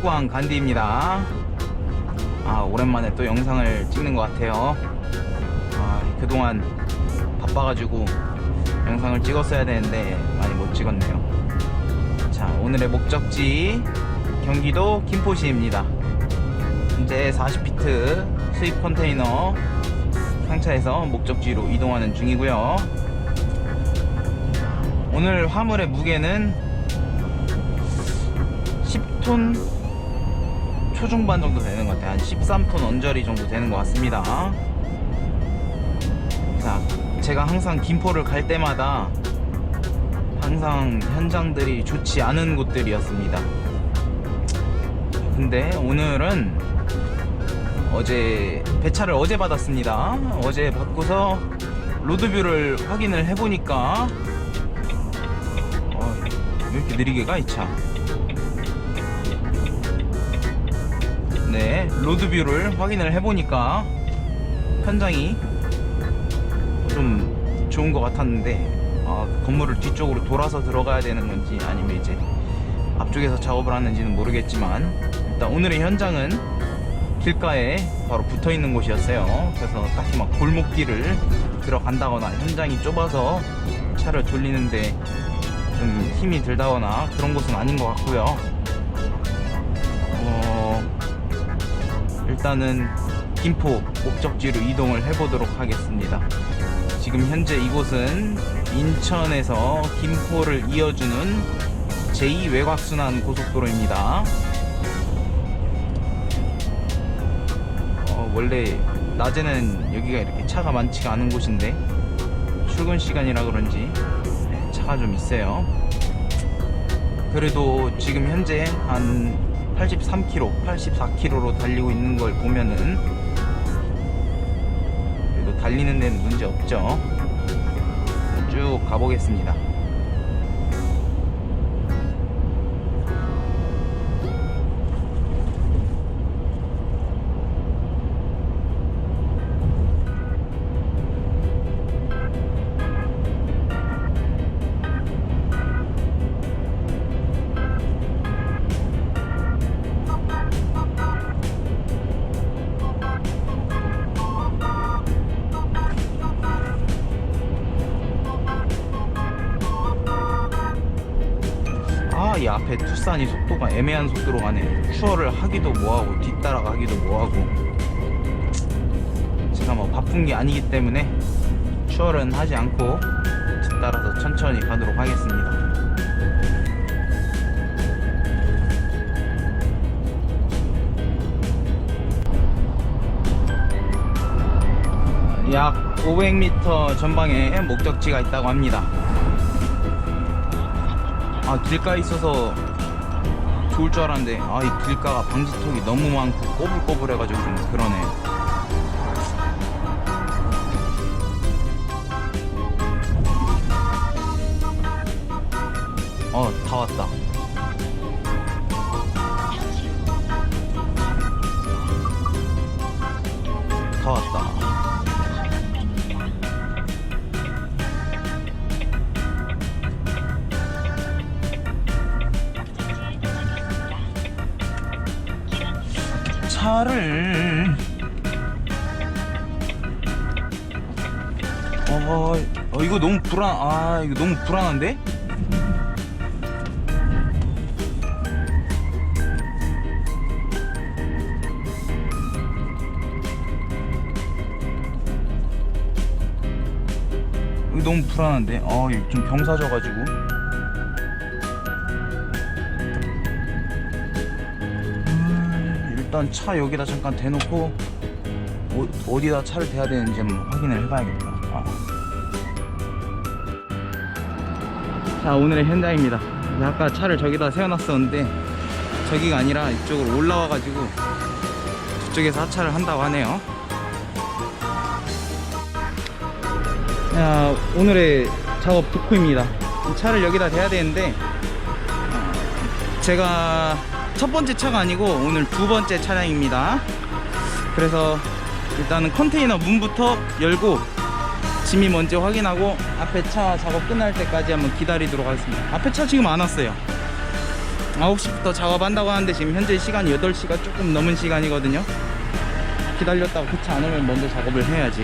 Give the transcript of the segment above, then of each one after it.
빠꾸한 간디입니다. 아, 오랜만에 또 영상을 찍는 것 같아요. 아, 그동안 바빠가지고 영상을 찍었어야 되는데 많이 못 찍었네요. 자, 오늘의 목적지 경기도 김포시입니다. 현재 40피트 수입 컨테이너 상차해서 목적지로 이동하는 중이고요. 오늘 화물의 무게는 10톤 초중반 정도 되는 것 같아요. 한 13톤 언저리 정도 되는 것 같습니다. 자, 제가 항상 김포를 갈 때마다 항상 현장들이 좋지 않은 곳들이었습니다. 근데 오늘은 어제 배차를 어제 받았습니다. 어제 받고서 로드뷰를 확인을 해보니까 어, 왜 이렇게 느리게 가 이 차? 네, 로드뷰를 확인을 해보니까 현장이 좀 좋은 것 같았는데 아, 그 건물을 뒤쪽으로 돌아서 들어가야 되는 건지 아니면 이제 앞쪽에서 작업을 하는지는 모르겠지만 일단 오늘의 현장은 길가에 바로 붙어 있는 곳이었어요. 그래서 딱히 막 골목길을 들어간다거나 현장이 좁아서 차를 돌리는데 좀 힘이 들다거나 그런 곳은 아닌 것 같고요. 일단은 김포 목적지로 이동을 해보도록 하겠습니다. 지금 현재 이곳은 인천에서 김포를 이어주는 제2외곽순환 고속도로입니다. 어, 원래 낮에는 여기가 이렇게 차가 많지가 않은 곳인데 출근 시간이라 그런지 네, 차가 좀 있어요. 그래도 지금 현재 한 83km, 84km로 달리고 있는 걸 보면은 그래도 달리는 데는 문제 없죠. 쭉 가보겠습니다. 아, 이 앞에 투싼이 속도가 애매한 속도로 가네. 추월을 하기도 뭐하고 뒤따라가기도 뭐하고. 제가 뭐 바쁜 게 아니기 때문에 추월은 하지 않고 뒤따라서 천천히 가도록 하겠습니다. 약 500m 전방에 목적지가 있다고 합니다. 아 길가에 있어서 좋을 줄 알았는데 아 이 길가가 방지턱이 너무 많고 꼬불꼬불해가지고 좀 그러네. 어다 왔다. 다 차를 어, 어 이거 너무 불안 아 이거 너무 불안한데? 이거 너무 불안한데? 아 좀 병사져가지고 일단 차 여기다 잠깐 대놓고 어, 디다 차를 대야 되는지 한번 확인을 해봐야겠다. 아. 자 오늘의 현장입니다. 아까 차를 저기다 세워놨었는데 저기가 아니라 이쪽으로 올라와 가지고 저쪽에서 하차를 한다고 하네요. 자, 오늘의 작업 득후입니다. 이 차를 여기다 대야 되는데 어, 제가 첫 번째 차가 아니고 오늘 두 번째 차량입니다. 그래서 일단은 컨테이너 문부터 열고 짐이 뭔지 확인하고 앞에 차 작업 끝날 때까지 한번 기다리도록 하겠습니다. 앞에 차 지금 안 왔어요. 9시부터 작업한다고 하는데 지금 현재 시간이 8시가 조금 넘은 시간이거든요 기다렸다가 그치 않으면 먼저 작업을 해야지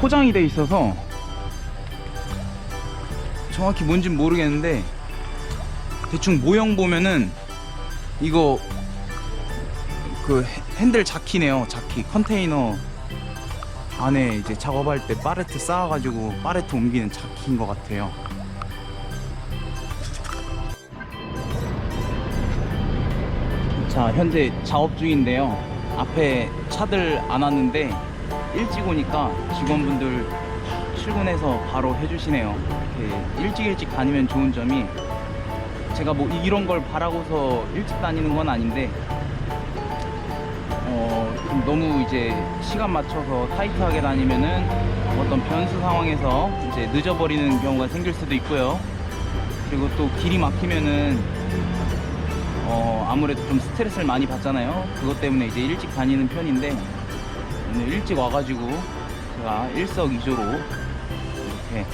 포장이 돼 있어서 정확히 뭔진 모르겠는데 대충 모형 보면은 이거 그 핸- 핸들 자키네요 자키. 컨테이너 안에 이제 작업할 때 파레트 쌓아가지고 파레트 옮기는 자키인 것 같아요. 자 현재 작업 중인데요. 앞에 차들 안 왔는데 일찍 오니까 직원분들 출근해서 바로 해주시네요 이렇게 일찍 일찍 다니면 좋은 점이 제가 뭐 이런 걸 바라고서 일찍 다니는 건 아닌데 어, 좀 너무 이제 시간 맞춰서 타이트하게 다니면은 어떤 변수 상황에서 이제 늦어버리는 경우가 생길 수도 있고요. 그리고 또 길이 막히면은 어, 아무래도 좀 스트레스를 많이 받잖아요. 그것 때문에 이제 일찍 다니는 편인데 오늘 일찍 와가지고 제가 일석이조로 이렇게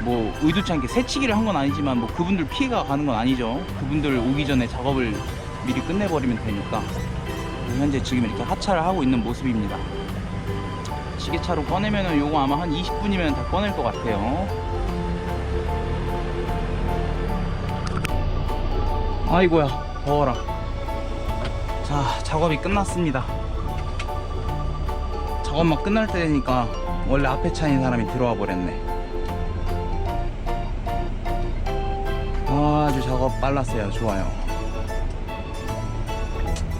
뭐 의도치 않게 새치기를 한 건 아니지만 뭐 그분들 피해가 가는 건 아니죠. 그분들 오기 전에 작업을 미리 끝내버리면 되니까 현재 지금 이렇게 하차를 하고 있는 모습입니다. 시계차로 꺼내면은 요거 아마 한 20분이면 다 꺼낼 것 같아요. 아이고야 더워라. 자 작업이 끝났습니다. 작업만 끝날 때 되니까 원래 앞에 차인 사람이 들어와 버렸네. 아주 작업 빨랐어요. 좋아요.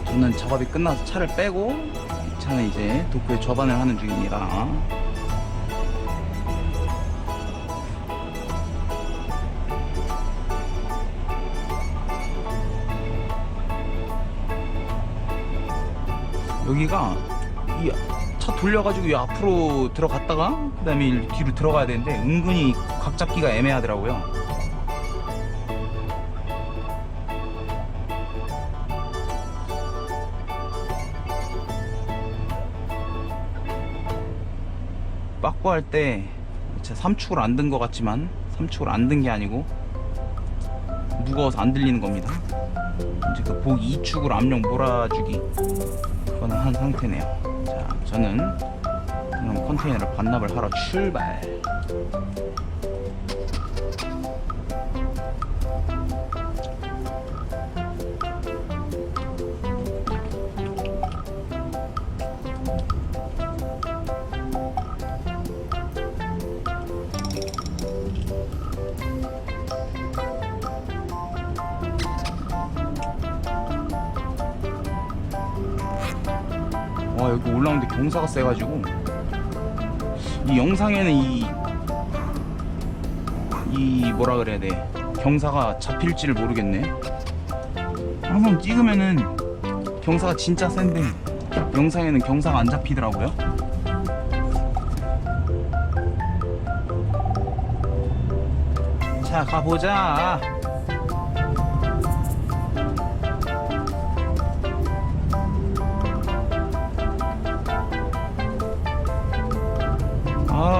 저는 작업이 끝나서 차를 빼고 이 차는 이제 도쿄에 접안을 하는 중입니다. 여기가 이 차 돌려가지고 이 앞으로 들어갔다가 그 다음에 뒤로 들어가야 되는데 은근히 각 잡기가 애매하더라고요. 빠꾸 할 때 제가 3축을 안 든 것 같지만 3축을 안 든 게 아니고 무거워서 안 들리는 겁니다. 이제 그 보기 2축으로 압력 몰아주기 그거는 한 상태네요. 자, 저는 그럼 컨테이너를 반납을 하러 출발. 와 여기 올라오는데 경사가 세가지고. 이 영상에는 이, 이 뭐라 그래야 돼? 경사가 잡힐지를 모르겠네. 항상 찍으면은 경사가 진짜 센데 영상에는 경사가 안 잡히더라고요. 자 가보자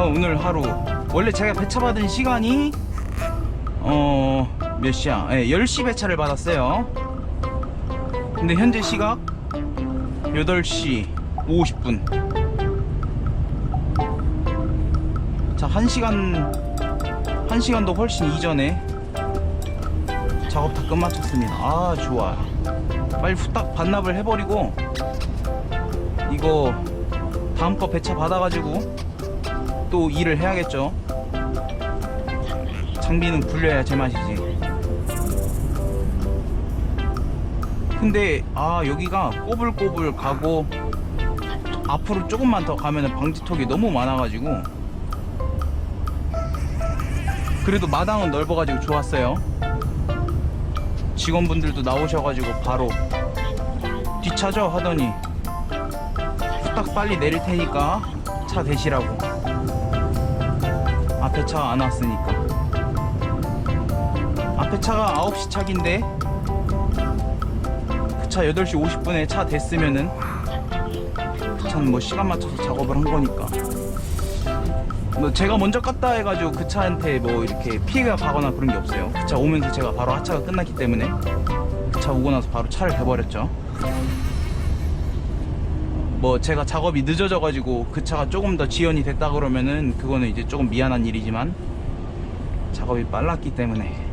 오늘 하루. 원래 제가 배차 받은 시간이 어 몇 시야? 예, 10시 배차를 받았어요. 근데 현재 시각 8시 50분. 자 1시간 1시간도 훨씬 이전에 작업 다 끝마쳤습니다. 아 좋아. 빨리 후딱 반납을 해버리고 이거 다음 거 배차 받아가지고 또 일을 해야겠죠. 장비는 굴려야 제맛이지. 근데 아 여기가 꼬불꼬불 가고 앞으로 조금만 더 가면은 방지턱이 너무 많아가지고 그래도 마당은 넓어가지고 좋았어요. 직원분들도 나오셔가지고 바로 뒷차죠 하더니 후딱 빨리 내릴 테니까 차 대시라고 앞에 차 안 왔으니까. 앞에 차가 9시 차인데 그 차 8시 50분에 차 됐으면은 그 차는 뭐 시간 맞춰서 작업을 한 거니까. 뭐 제가 먼저 갔다 해가지고 그 차한테 뭐 이렇게 피해가 가거나 그런 게 없어요. 그 차 오면서 제가 바로 하차가 끝났기 때문에 그 차 오고 나서 바로 차를 대버렸죠 뭐 제가 작업이 늦어져 가지고 그 차가 조금 더 지연이 됐다 그러면은 그거는 이제 조금 미안한 일이지만 작업이 빨랐기 때문에